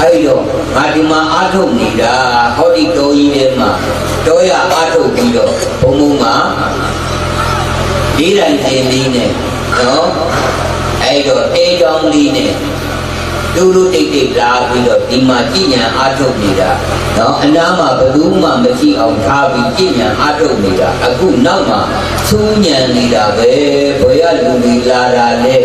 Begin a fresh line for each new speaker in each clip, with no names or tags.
အဲ့တော့ငါဒီမှာအာထုတ်နေတာဟောဒီတော်ကြီးထဲမှာတော်ရအာထုတ်ပြီးတော့ဘုံဘုံမှာလေးတိုင်းတင်လေးနဲ့နော်အဲ့တော့တေးကြောင်းလေးနဲ့လူလူတိတ်တိတ်လာပြီးတော့ဒီမှာကြည်ညာအာထုတ်နေတာနော်အနားမှာဘယ်သူမှမရှိအောင်ထားပြီးကြည်ညာအာထုတ်နေတာအခုနောက်မှာသူးညံနေတာပဲဘယ်ရလူတွေလာတာလဲ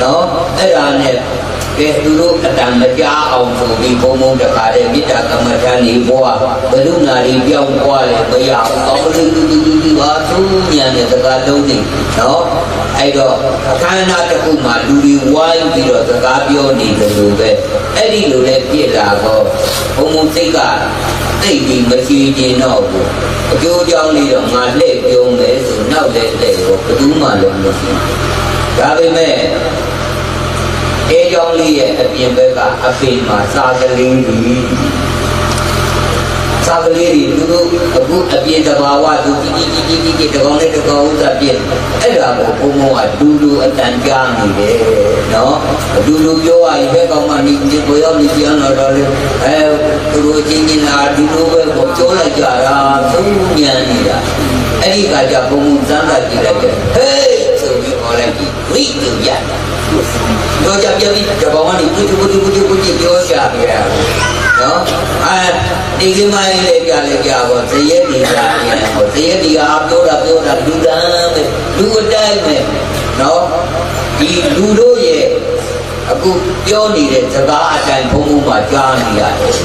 နော်အဲ့ဒါနဲ့ ကဲသူတို့အတန်မကြားအောင်ဆိုပြီးဘုံဘုံတခါတည်းမေတ္တာကမ္မထာနေဘွားဘလူနာရီပြောင်းသွားလေမရအောင်ကောင်းလေးတူတူတူတူပါသူညံတဲ့စကားလုံးနေနော်အဲ့တော့အခမ်းအနားတစ်ခုမှာလူတွေဝိုင်းပြီးတော့စကားပြောနေတယ်လို့ပဲအဲ့ဒီလိုလဲပြစ်လာတော့ဘုံဘုံစိတ်ကတိတ်ပြီးမရှိခြင်းတော့ဘူးအကျိုးကြောင့်လေးတော့ငါလှည့်ပြုံးမယ်ဆိုနောက်လဲလှည့်တော့ဘယ်သူမှလည်းမရှိဒါပေမဲ့ အဲကြောင့်လေးရဲ့အပြင်ဘက်ကအဖေမှာစာကလေးကြီးစာကလေးကြီးသူတို့အခုအပြင်တဘာဝသူကြီးကြီးကြီးကြီးကြီးတကောင်လေးတကောင်ဥစ္စာပြည့်အဲ့ဒါကိုဘုံဘုံကဒူဒူအတန်ကြားနေတယ်နော်ဒူဒူပြောရရင်ဘယ်ကောင်မှနေဒီကိုရောက်နေပြန်တော့တော့လေအဲသူတို့ချင်းချင်းလာဒီလိုပဲကိုပြောလိုက်ကြတာသူညံနေတာအဲ့ဒီကကြဘုံဘုံစမ်းတာကြည့်လိုက်တယ်ဟေးဆိုပြီးဟောလိုက်ပြီဝိတူရတော့ ကြပြပြီးတဘောကနေပုထုပုထုပုထုပုထုပြောကြပြရနော်အဲဒီကိမိုင်းလေးပြလေးပြတော့ဇယက်ဒီကပြန်ဟောဇယက်ဒီကပြောတာပြောတာလူတန်းပဲလူအတိုင်းပဲနော်ဒီလူတို့ရဲ့အခုပြောနေတဲ့စကားအတိုင်းဘုံဘုံမှာကြားနေရတယ်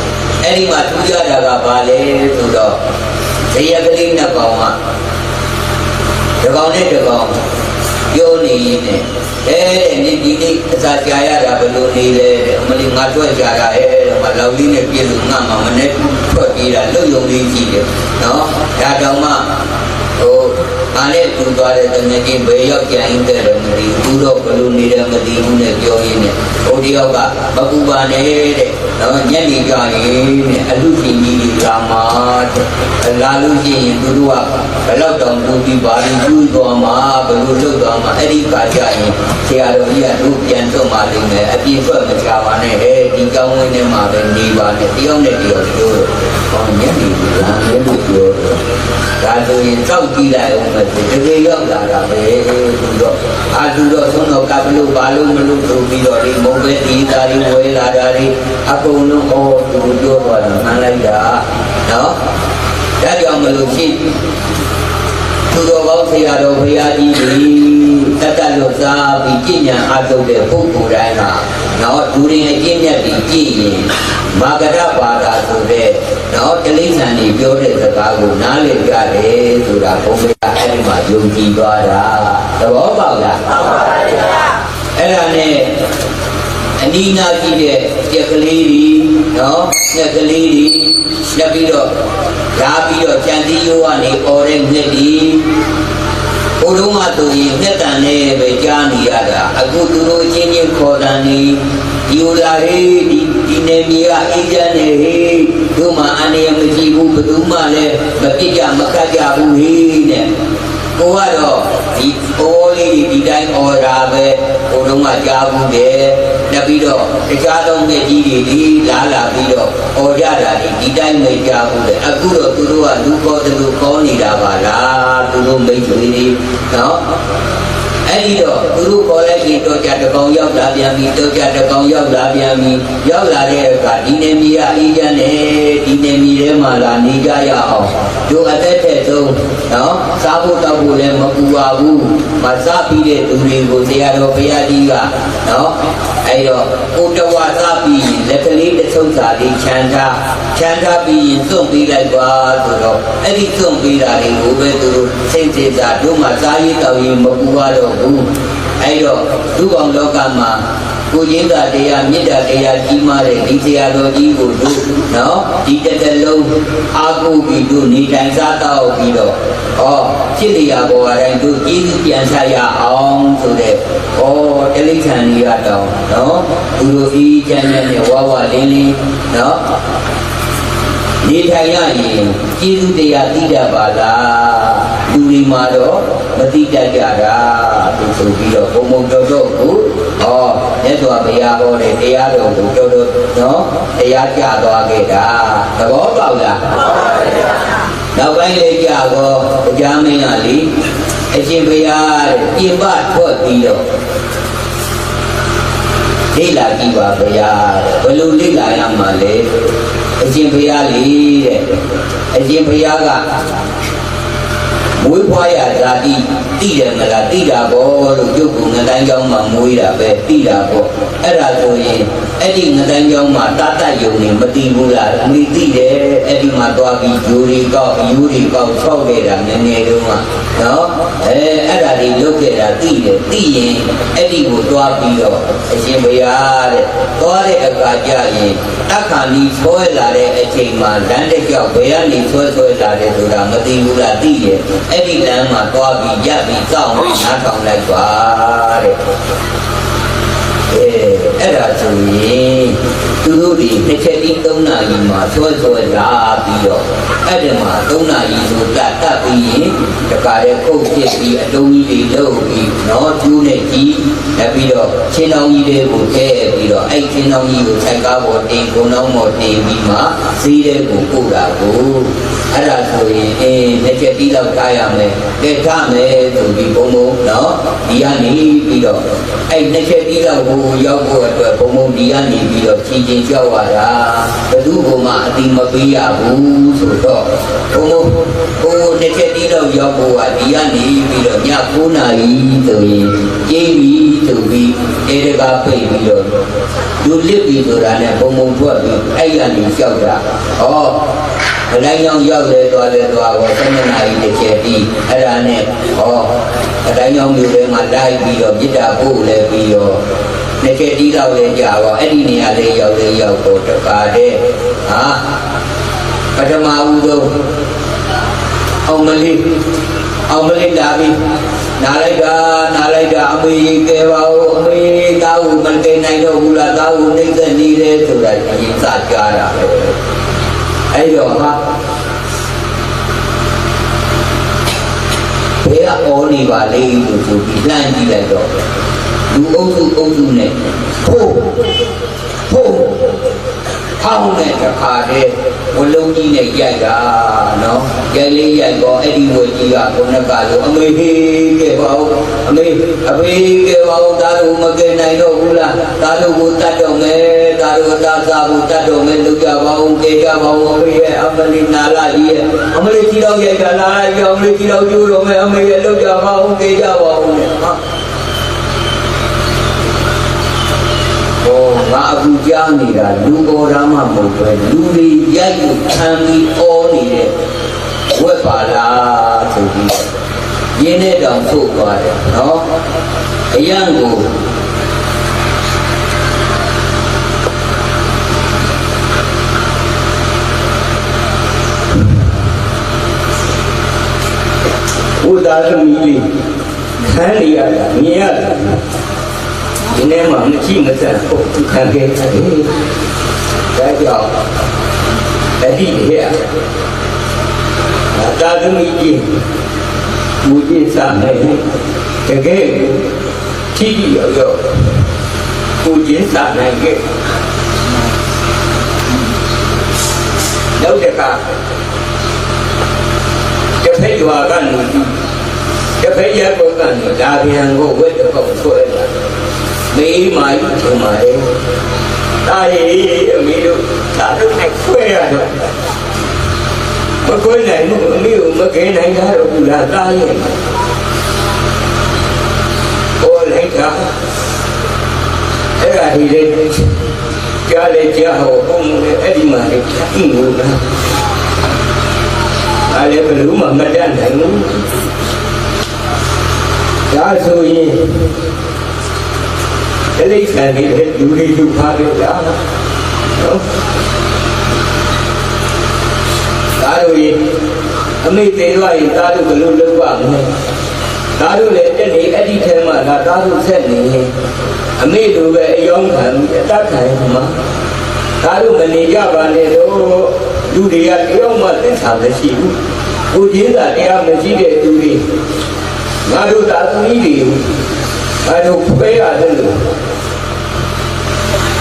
အဲ့ဒီမှာထူးခြားတာကဘာလဲဆိုတော့ဇယက်ကလေးနှစ်ကောင်ကတကောင်နဲ့တကောင် ပြောနေရင်နဲ့အဲဒီဒီနေ့အစာကြာရတာဘယ်လိုနေလဲတဲ့အမလေးငါထွက်ကြတာအဲမလောက်လေးနဲ့ပြည့်လို့ငါမှမနဲ့ထွက်ပြေးတာလုံယုံလေးကြည့်တယ်နော်ဒါတောင်မှ ဟိုငါနဲ့တူသွားတဲ့တငယ်ချင်းဘယ်ရောက်ကြရင်တဲ့တော့မသိဘူးတော့ဘယ်လိုနေတယ်မသိဘူးနဲ့ပြောရင်းနဲ့ဟိုတယောက်ကမပူပါနဲ့တဲ့နော်ညနေကြရင်တဲ့အလူရှင်ကြီးတွေလာမှာတဲ့လာလို့ရှိရင်သူတို့ကဘယ်တော့တောင်တူပြီးပါရင်ကျူးသွားမှာဘယ်လိုလုပ်သွားမှာအဲ့ဒီကကြရင်ဆရာတော်ကြီးကတို့ပြန်တော့မှလိမ့်မယ်အပြည့်ထွက်မကြပါနဲ့ဟဲ့ဒီကောင်းဝင်းထဲမှာပဲနေပါနဲ့တယောက်နဲ့တယောက်ပြောတော့ဟောညနေလာမယ်လို့ပြောတော့ဒါဆိုရင်တောက်ကြည့်လိုက်အောင်ပဲတကယ်ရောက်လာတာပဲသူတော့အာသူတော့ဆုံးတော့ကဘလို့ဘာလို့မလို့ဆိုပြီးတော့ဒီမုံပဲဒီသားလေးဝဲလာတာဒီအကုန်လုံးဟောသူပြောသွားတာမှန်လိုက်တာနော်ဒါကြောင့်မလို့ရှိသူတော်ကောင်းဆရာတော်ဘုရားကြီးဒီတတ်တတ်လို့စားပြီးကြည်ညာအားထုတ်တဲ့ပုဂ္ဂိုလ်တိုင်းဟာ နော်ဒူရင်အကျင့်မြတ်ပြီးကြည်ရင်မာဂရဘာသာဆိုတဲ့နော်တလိษံကြီးပြောတဲ့စကားကိုနားလည်ကြတယ်ဆိုတာဘုရားအဲ့ဒီမှာယုံကြည်သွားတာသဘောပေါက်လားမှန်ပါဗျာအဲ့ဒါနဲ့အနီးနားကြည့်တဲ့ကြက်ကလေးကြီးနော်ကြက်ကလေးကြီးလက်ပြီးတော့လာပြီးတော့ကြံစည်ရိုးကနေអော်တဲ့ငှက်ကြီး ဘုလုံးမတို့ရင်ငှက်တန်နဲ့ပဲကြားနေရတာအခုသူတို့အချင်းချင်းခေါ်တန်နေဒီလိုလာဟေးဒီဒီနေမြေကအေးချမ်းနေဟေးတို့မှအနေရမကြည့်ဘူးဘယ်သူမှလည်းမပြစ်ကြမကတ်ကြဘူးဟေးနဲ့ကိုကတော့ဒီအိုး လေးဒီတိုင်းអော်တာပဲဘုလုံးမကြားဘူးတဲ့နောက်ပြီးတော့တခြားသောမြက်ကြီးတွေဒီလာလာပြီးတော့អော်ကြတာဒီဒီတိုင်းမကြားဘူးတဲ့အခုတော့သူတို့ကလူပေါ်တယ်လို့ခေါ်နေတာပါလားသူတို့မိတ်ဆွေတွေနော် အဲ့ဒီတော့သူတို့ခေါ်လိုက်ရင်တော့ကြတကောင်ရောက်လာပြန်ပြီတော့ကြတကောင်ရောက်လာပြန်ပြီရောက်လာတဲ့အခါဒီနေမီကအေးချမ်းနေဒီနေမီထဲမှာလာနေကြရအောင်တို့အသက်ထက်ဆုံးနော်စားဖို့တောက်ဖို့လည်းမပူပါဘူးမစားပြီးတဲ့သူတွေကိုတရားတော်ဘုရားကြီးကနော်အဲ့တော့ကိုတဝါစားပြီးရင်လက်ကလေးတစ်ဆုံးစာလေးခြံထား ခြံထားပြီးရင်သွန့်ပေးလိုက်ပါဆိုတော့အဲ့ဒီသွန့်ပေးတာတွေကိုပဲသူတို့စိတ်စေတာတို့မှစားရေးတောက်ရေးမပူပါတော့ဘူးအဲ့တော့လူကောင်လောကမှာကိုရင်းသာတရားမေတ္တာတရားကြီးမားတဲ့ဒီတရားတော်ကြီးကိုတို့နော်ဒီတစ်တလုံးအာကိုပြီးတို့နေတိုင်းစားတော့ပြီးတော့ဩဖြစ်လျာဘောအတိုင်းတို့ကျေးဇူးပြန်ဆက်ရအောင်ဆိုတဲ့ဩတလိษံကြီးကတော့နော်သူတို့ဤချမ်းချမ်းနဲ့ဝါဝလင်းလင်းနော် နေထိုင်ရရင်ကျေးဇူးတရားသိတတ်ပါလားလူတွေမှာတော့မသိတတ်ကြတာသူဆိုပြီးတော့ဘုံဘုံတော်တော်ကိုဟောမြတ်စွာဘုရားဟောတဲ့တရားတော်ကိုတော်တော်နော်တရားကြသွားခဲ့တာသဘောပေါက်လားနောက်ပိုင်းလေးကြတော့အကြမ်းမင်းကလေအရှင်ဘုရားတဲ့ပြင်ပထွက်ပြီးတော့လေ့လာကြည့်ပါဘုရားတဲ့ဘယ်လိုလေ့လာရမှာလဲ အရှင်ဘုရားလေတဲ့အရှင်ဘုရားကမွေးဖွားရဇာတိတိတယ်မလားတိတာပေါ့လို့ကျုပ်ကငတိုင်းကျောင်းမှာမွေးတာပဲတိတာပေါ့အဲ့ဒါဆိုရင်အဲ့ဒီငတိုင်းကျောင်းမှာတတ်တတ်ယုံနေမတိဘူးလားအမိတိတယ်အဲ့ဒီမှာသွားပြီးဂျိုရီကောက်ယူရီကောက်ဆောက်ခဲ့တာငယ်ငယ်တု န်းကနော်အဲအဲ့ဒါတွေလုပ်ခဲ့တာတိတယ်တိရင်အဲ့ဒီကိုသွားပြီးတော့အရှင်ဘုရားတဲ့သွားတဲ့အခါကျရင်တက္ခဏီဆွဲလာတဲ့အချိန်မှာလမ်းတစ်ကြောက်ဘယ်ကနေဆွဲဆွဲလာတယ်ဆိုတာမသိဘူးလားသိတယ်အဲ့ဒီလမ်းမှာသွားပြီးရပ်ပြီးစောင့်ပြီးနားထောင်လိုက်ပါတဲ့အဲအဲ့ဒါဆိုရင် သူတို့ဒီတစ်ချက်ဒီ၃နာရီမှာဆွဲဆွဲလာပြီးတော့အဲ့ဒီမှာ၃နာရီဆိုတတ်တတ်ပြီးရင်တခါတည်းခုတ်ဖြစ်ပြီးအတုံးကြီးတွေလုပ်ပြီးနော်ကျူးနဲ့ကြီးလက်ပြီးတော့ချင်းတောင်ကြီးတွေကိုထည့်ပြီးတော့အဲ့ချင်းတောင်ကြီးကိုဆိုင်ကားပေါ်တင်ကုန်းတောင်ပေါ်တင်ပြီးမှစီးတဲ့ကိုပို့တာကိုအဲ့ဒါဆိုရင်အင်းတစ်ချက်ဒီလောက်ထားရမယ်လက်ထားမယ်ဆိုပြီးဘုံဘုံနော်ဒီကနေပြီးတော့အဲ့တစ်ချက် ဒီလောက်ကိုရောက်ဖို့အတွက်ဘုံဘုံဒီကနေပြီးတော့ချင်းချင်းကြောက်ရတာဘယ်သူ့ဘုံမှအတိမပေးရဘူးဆိုတော့ဘုံဘုံဟိုတစ်ချက်ဒီလောက်ရောက်ဖို့ကဒီကနေပြီးတော့ည9နာရီဆိုရင်ကျင်းပြီးဆိုပြီးအဲတကားပိတ်ပြီးတော့လူလစ်ပြီးဆိုတာနဲ့ဘုံဘုံထွက်ပြီးအဲ့ရနေကြောက်တာဟော အတိုင်းကြောင့်ရောက်လဲသွားလဲသွားတော့7နာရီတစ်ချက်ပြီးအဲ့ဒါနဲ့ဟောအတိုင်းကြောင့်မျိုးတွေမှာလိုက်ပြီးတော့မြစ်တာပို့လဲပြီးတော့တစ်ချက်တီးတော့လဲကြာတော့အဲ့ဒီနေရာလေးရောက်လဲရောက်တော့တကားတဲ့ဟာပထမဦးဆုံးအောင်မလေးအောင်မလေးလာပြီနားလိုက်တာနားလိုက်တာအမေကြီးကဲပါဦးအမေသားဦးမတိန်နိုင်တော့ဘူးလားသားဦးနှိမ့်သက်နေတယ်ဆိုတာအရင်စကြားတာပဲ အဲ့တော့ဟာဘယ်ကအော်နေပါလေလို့ဆိုပြီးလှမ်းကြည့်လိုက်တော့လူအုပ်စုအုပ်စုနဲ့ဖို့ဖို့ဟောင်းတဲ့တစ်ခါတည်းဝလုံးကြီးနဲ့ရိုက်တာနော်ရိုက်လေးရိုက်တော့အဲ့ဒီဝကြီးကခုနကလိုအမေဟေးကဲပါဦးအမေအဖေကဲပါဦးဒါတို့မကဲနိုင်တော့ဘူးလားဒါတို့ကိုတတ်တော့မယ် ဒါတို့သားစားကိုတတ်တော့မယ်လုပ်ကြပါဦးကေကြပါဦးအမေရဲ့အမလီနာလာကြီးရဲ့အမလီကြီးတော့ရိုက်တာနာလာကြီးအမလီကြီးတော့ကျိုးတော့မယ်အမေရဲ့လုပ်ကြပါဦးကေကြပါဦးနဲ့ဟာဟောငါအခုကြားနေတာလူပေါ်သားမှမဟုတ်ပဲလူတွေရိုက်ကိုခံပြီးအောနေတဲ့ဝက်ပါလားဆိုပြီးရင်းနဲ့တောင်ထုတ်သွားတယ်နော်အရန်ကို ဘုရားသမီးလေးခံရရတာမြင်ရတယ်ဒီနေ့မှမကြည့်မစက်ဖို့ခံခဲ့တယ်ဒါကြောင့်အတိရဲ့သာသမီကြီးမူကြီးစားနေတကယ်ထိတိရောရောကိုကျင်းစားနိုင်ခဲ့နောက်တစ်ခါတစ် ဖက်ရွာကလူကြီးတစ်ဖက်ရက်ကောကနေဒါပြန်ကိုဝက်တော့ဆွဲလာမေးမာကြီးထုံပါလေတာရီအမေတို့ဒါတို့နဲ့ခွဲရတော့မခွဲနိုင်ဘူးအမေကိုမကဲနိုင်တာတော့ဘူးလားတာရဲ့ဟောလိုက်တာအဲ့ဒါဒီလေကြားလေကြားဟောဘုံနဲ့အဲ့ဒီမှာလေအင်းလို့လား အဲ့လေဘယ်လိုမှမတတ်နိုင်ဘူးဒါဆိုရင်တိရစ္ဆာန်တွေလည်းလူတွေလူဖားတွေလားနော်ဒါတို့ရင်အမိသေးတော့ရင်ဒါတို့ဘယ်လိုလုပ်ပါမလဲဒါတို့လည်းတက်နေအဲ့ဒီထဲမှာဒါဒါတို့ဆက်နေရင်အမိတို့ပဲအယောင်းခံပြီးအတတ်ခံမှာဒါတို့မနေကြပါနဲ့တော့ လလူတွေကတယောက်မှသစ္စာမရှိဘူးကိုကြီးသာတရားမရှိတဲ့သူတွေငါတို့သာသမီတွေငါတို့ခွဲရတယ်လို့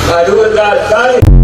ငါတို့သာသား